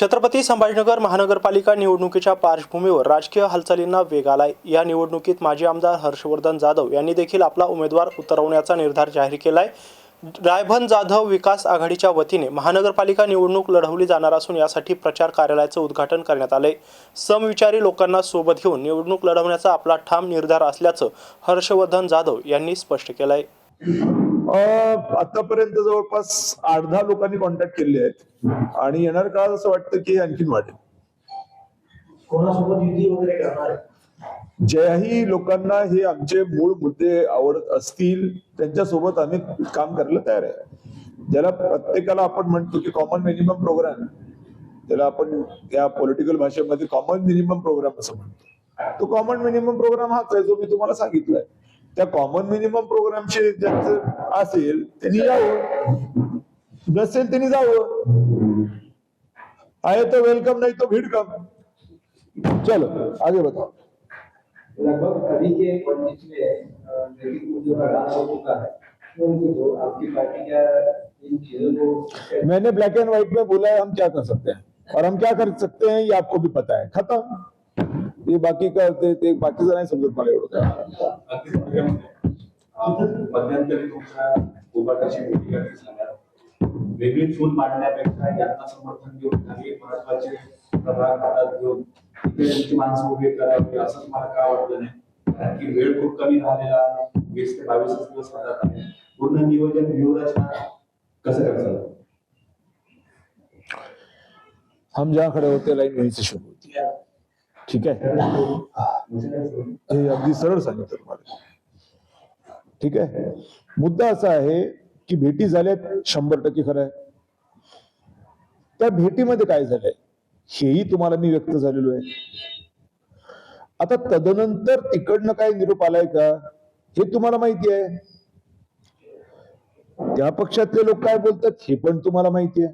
छत्रपती संभाजीनगर महानगरपालिका निवडणुकीच्या पार्श्वभूमीवर राजकीय हालचालींना वेग आलाय. या निवडणुकीत माजी आमदार हर्षवर्धन जाधव यांनी देखील आपला उमेदवार उतरवण्याचा निर्धार जाहीर केलाय. रायभन जाधव विकास आघाडीच्या वतीने महानगरपालिका निवडणूक लढवली जाणार असून यासाठी प्रचार कार्यालयाचं उद्घाटन करण्यात आले समविचारी लोकांना सोबत घेऊन निवडणूक लढवण्याचा आपला ठाम निर्धार असल्याचं हर्षवर्धन जाधव यांनी स्पष्ट केलंय. आतापर्यंत जवळपास आठ दहा लोकांनी कॉन्टॅक्ट केले आहेत. आणि येणार काळात असं वाटतं की आणखीन वाढेल. आहे? ज्याही लोकांना हे आमचे मूळ मुद्दे आवडत असतील त्यांच्यासोबत आम्ही काम करायला तयार आहे. ज्याला प्रत्येकाला आपण म्हणतो की कॉमन मिनिमम प्रोग्राम त्याला आपण या पॉलिटिकल भाषेमध्ये कॉमन मिनिमम प्रोग्राम असं म्हणतो. तो कॉमन मिनिमम प्रोग्राम हाच आहे जो मी तुम्हाला सांगितलाय. त्या कॉमन मिनिमम प्रोग्रामचे ज्यांचं असेल त्यांनी नसेल त्यांनी जावं. आहे तो वेलकम नाही तो भीड कम. चलो आगे बताओ लगभग अभी के पंडित में का डांस हो चुका है। उनको जो आपकी पार्टी क्या इन चीज़ों को मैंने ब्लैक एंड व्हाइट में बोला है हम क्या कर सकते हैं? और हम क्या कर सकते हैं ये आपको भी पता है। खत्म। ये बाकी का ते, ते बाकीचं नाही समजत मला एवढं काय अगदी थोडक्यामध्ये, मध्यंतरी तुमच्या उभाटाची भूमिका सांगा वेगळी चूल मांडण्यापेक्षा यांना समर्थन देऊन काही महत्वाचे प्रभाग हातात घेऊन इकडे तुमची माणसं उभी करावी असंच मला का वाटलं नाही कारण की वेळ खूप कमी झालेला आहे वीस ते बावीस दिवस हातात आहे पूर्ण नियोजन व्यूहरचना कसं करायचं हम जहाँ खड़े होते लाईन वहीं से शुरू होती है ठीक आहे. हे अगदी सरळ सांगितलं तुम्हाला. ठीक आहे. मुद्दा असा आहे की भेटी झाल्यात शंभर टक्के खरं आहे. त्या भेटीमध्ये काय झालंय? हेही तुम्हाला मी व्यक्त झालेलो आहे. आता तदनंतर तिकडनं काय निरोप आलाय का? हे तुम्हाला माहिती आहे. त्या पक्षातले लोक काय बोलतात हे पण तुम्हाला माहिती आहे.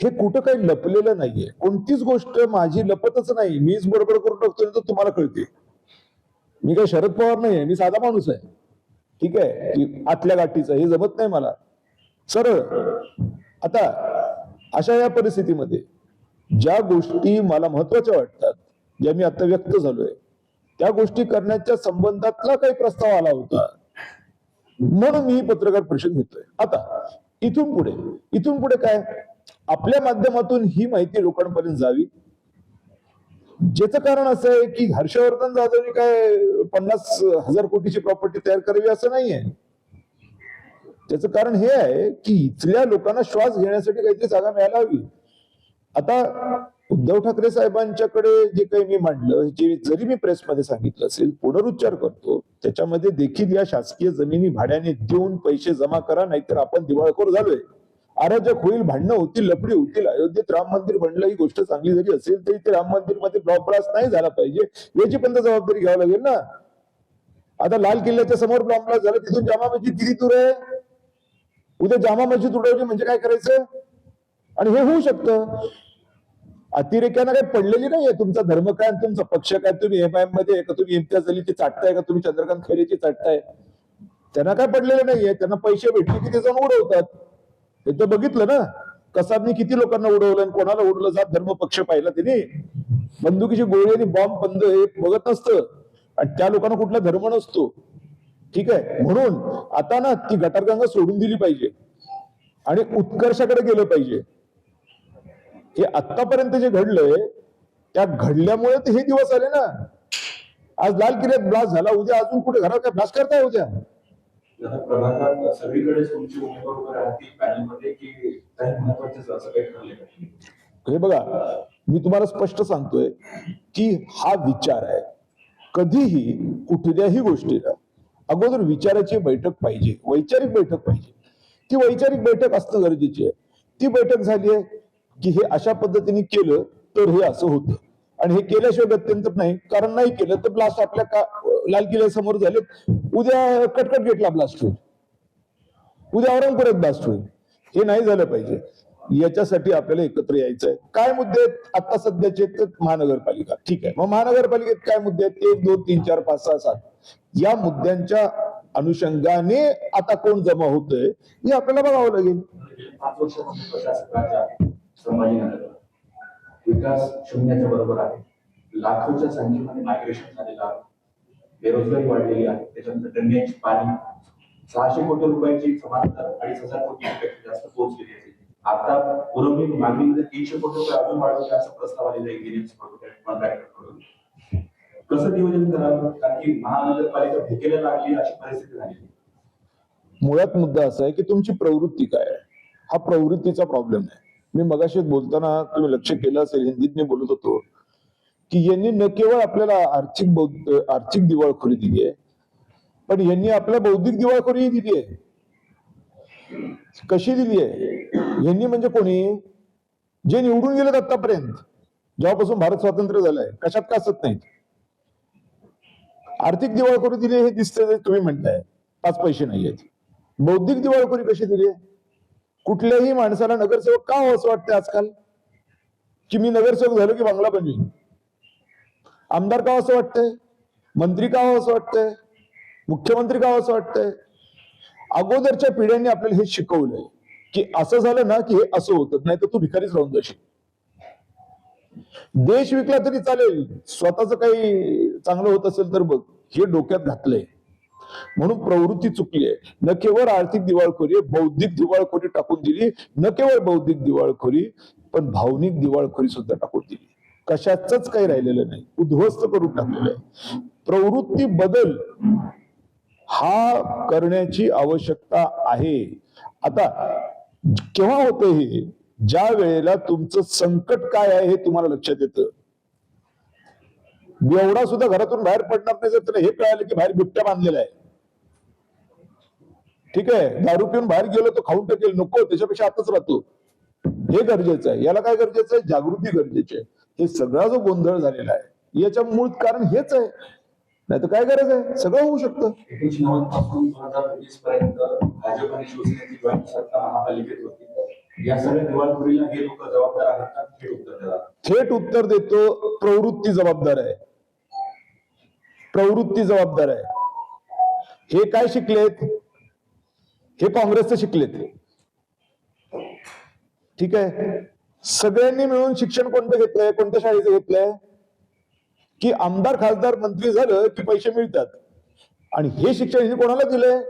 हे कुठं काही लपलेलं नाहीये. कोणतीच गोष्ट माझी लपतच नाही. मीच बरोबर करून टाकतो तर तुम्हाला कळते मी काय शरद पवार नाहीये. मी साधा माणूस आहे. ठीक आहे? आतल्या गाठीचं. हे जमत नाही मला. सरळ. आता अशा या परिस्थितीमध्ये ज्या गोष्टी मला महत्त्वाच्या वाटतात ज्या मी आता व्यक्त झालोय त्या गोष्टी करण्याच्या संबंधातला काही प्रस्ताव आला होता. म्हणून मी पत्रकार परिषद घेतोय. आता इथून पुढे. इथून पुढे काय? आपल्या माध्यमातून ही माहिती लोकांपर्यंत जावी. ज्याचं कारण असं आहे की हर्षवर्धन जाधवनी काय पन्नास हजार कोटीची प्रॉपर्टी तयार करावी असं नाहीये. त्याचं कारण हे आहे की इथल्या लोकांना श्वास घेण्यासाठी काहीतरी जागा मिळायला हवी आता उद्धव ठाकरे साहेबांच्याकडे जे काही मी मांडलं जे जरी मी प्रेसमध्ये सांगितलं असेल पुनरुच्चार करतो त्याच्यामध्ये देखील या शासकीय जमिनी भाड्याने देऊन पैसे जमा करा नाहीतर आपण दिवाळखोर झालोय. अराजक होईल भांडणं होतील लफडी होतील अयोध्येत राम मंदिर बनलं ही गोष्ट चांगली जरी असेल तरी ते राम मंदिरमध्ये ब्लॉक ब्लास्ट नाही झाला पाहिजे. याची पण जबाबदारी घ्यावी लागेल ना. आता लाल किल्ल्याच्या समोर ब्लॉक ब्लास्ट झाला तिथून जामा मस्जिद किती दूर आहे? उद्या जामा मस्जिद उडवली म्हणजे काय करायचं? आणि हे होऊ शकतं. अतिरेक्यानं काही पडलेली नाहीये. तुमचा धर्म काय तुमचा पक्ष काय? तुम्ही एम आयमध्ये का? तुम्ही इम्तियाज अलीची चाटताय का? तुम्ही चंद्रकांत खैरेची चाटताय? त्यांना काय पडलेलं नाहीये. त्यांना पैसे भेटले की ते जाऊन उडवतात. हे तर बघितलं ना. कसाबनी किती लोकांना उडवलं आणि कोणाला उडवलं जात धर्म पक्ष पाहिला त्याने बंदुकीची गोळी आणि बॉम्ब बंद हे बघत नसतं. आणि त्या लोकांना कुठला धर्म नसतो. ठीक आहे. म्हणून आता ना ती गटारगंगा सोडून दिली पाहिजे. आणि उत्कर्षाकडे गेलं पाहिजे. हे आतापर्यंत जे घडलंय त्या घडल्यामुळे हे दिवस आले ना. आज लाल किल्ल्यात ब्लास्ट झाला. उद्या अजून कुठे घरात काय ब्लास्ट करताय उद्या? प्रभागात सगळीकडे तुमची उमेदवार उभे राहतील पॅनलमध्ये की काही महत्त्वाचे असं काही ठरले म्हणजे हे बघा मी तुम्हाला स्पष्ट सांगतोय की हा विचार आहे. कधीही कुठल्याही गोष्टीला अगोदर विचाराची बैठक पाहिजे वैचारिक बैठक पाहिजे. ती वैचारिक बैठक असणं गरजेची आहे. ती बैठक झाली आहे की हे अशा पद्धतीने केलं तर हे असं होतं. आणि हे केल्याशिवाय गत्यंतर नाही. कारण नाही केलं तर ब्लास्ट आपल्या का लाल किल्ल्यासमोर झाले उद्या कटकट गेटला ब्लास्ट होईल. उद्या औरंगपुरात ब्लास्ट होईल. हे नाही झालं पाहिजे. याच्यासाठी आपल्याला एकत्र यायचं आहे काय मुद्दे आहेत? आता सध्याचे तर महानगरपालिका. ठीक आहे. मग महानगरपालिकेत काय मुद्दे आहेत? एक दोन तीन चार पाच सहा सात. या मुद्द्यांच्या अनुषंगाने आता कोण जमा होतंय हे आपल्याला बघावं लागेल पाच वर्षापूर्वी प्रशासकाच्या संभाजीनगर विकास शून्याच्या बरोबर आहे. लाखोच्या संख्येमध्ये मायग्रेशन झालेलं आहे. बेरोजगारी वाढलेली आहे. त्याच्यानंतर ड्रेनेज पाणी. सहाशे कोटी रुपयाची समांतर अडीच हजार कोटीपेक्षा जास्त पोहोचलेली आहे. आता पुरवणी मागणीमध्ये तीनशे कोटी रुपये अजून वाढवले असा प्रस्ताव आलेला आहे. इंजिनियर्स कॉन्ट्रॅक्टरकडून कसं नियोजन करावं? कारण की महानगरपालिका भुकेला लागली अशी परिस्थिती झाली मुळात मुद्दा असा आहे की तुमची प्रवृत्ती काय आहे? हा प्रवृत्तीचा प्रॉब्लेम आहे मी मगाशी बोलताना तुम्ही लक्ष केलं असेल हिंदीत मी बोलत होतो की यांनी न केवळ आपल्याला आर्थिक आर्थिक दिवाळखोरी दिली आहे पण यांनी आपल्या बौद्धिक दिवाळखोरीही दिली आहे? कशी दिली आहे? यांनी म्हणजे कोणी? जे निवडून गेलेत आतापर्यंत जेव्हापासून भारत स्वातंत्र्य झालंय कशात का असत नाहीत? आर्थिक दिवाळखोरी दिली हे दिसतंय तुम्ही म्हणताय पाच पैसे नाही आहेत. बौद्धिक दिवाळखोरी कशी दिली आहे? कुठल्याही माणसाला नगरसेवक का हो असं वाटतं आजकाल? की मी नगरसेवक झालो की बंगला बनवी आमदार का असं वाटतंय? मंत्री का हो असं वाटतंय? मुख्यमंत्री का असं वाटतंय? अगोदरच्या पिढ्यांनी आपल्याला हे शिकवलंय की असं झालं ना की हे असं होतं नाही तर तू भिकारीच राहून जाशील. देश विकला तरी चालेल स्वतःच काही चांगलं होत असेल तर बघ हे डोक्यात घातलंय. म्हणून प्रवृत्ती चुकली आहे. न केवळ आर्थिक दिवाळखोरी बौद्धिक दिवाळखोरी टाकून दिली न केवळ बौद्धिक दिवाळखोरी पण भावनिक दिवाळखोरी सुद्धा टाकून दिली. कशाच काही राहिलेलं नाही. उद्ध्वस्त करून टाकलेलं आहे. प्रवृत्ती बदल हा करण्याची आवश्यकता आहे. आता केव्हा होतं हे? ज्या वेळेला तुमचं संकट काय आहे हे तुम्हाला लक्षात येतं. एवढा सुद्धा घरातून बाहेर पडणार नाही जर तुला हे कळालं की बाहेर बिबट्या बांधलेला आहे. ठीक आहे दारू पिऊन बाहेर गेलो तो खाऊन टाकेल नको त्याच्यापेक्षा आताच राहतो. हे गरजेचं आहे. याला काय गरजेचं आहे? जागृती गरजेची आहे. हे सगळा जो गोंधळ झालेला आहे याच्या मूळ कारण हेच आहे. नाही तर काय गरज आहे? सगळं होऊ शकतं. थेट उत्तर देतो प्रवृत्ती जबाबदार आहे. प्रवृत्ती जबाबदार आहे. हे काय शिकलेत? हे काँग्रेसचे ते ठीक आहे? सगळ्यांनी मिळून शिक्षण कोणतं घेतलंय कोणत्या शाळेचं घेतलंय? की आमदार खासदार मंत्री झालं की पैसे मिळतात. आणि हे शिक्षण कोणाला दिलंय?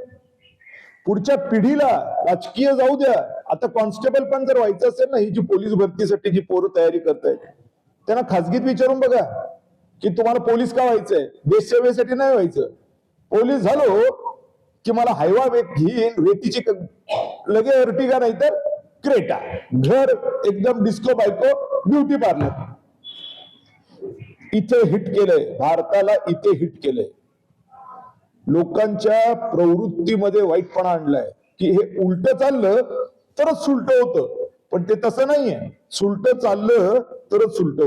पुढच्या पिढीला राजकीय जाऊ द्या. आता कॉन्स्टेबल पण जर व्हायचं असेल ना ही जी पोलीस भरतीसाठी जी पोरं तयारी करतायत त्यांना खासगीत विचारून बघा. की तुम्हाला पोलीस का व्हायचंय? देशसेवेसाठी नाही व्हायचं. पोलीस झालो की मला हायवा वेग घेईन रेतीची लगे अर्टिगा नाही तर क्रेटा. घर एकदम डिस्को बायको ब्युटी पार्लर इथे हिट केलंय. भारताला इथे हिट केलंय. लोकांच्या प्रवृत्तीमध्ये वाईटपणा आणलाय. की हे उलट चाललं तरच सुलट होतं. पण ते तसं नाहीये. सुलट चाललं तरच सुलट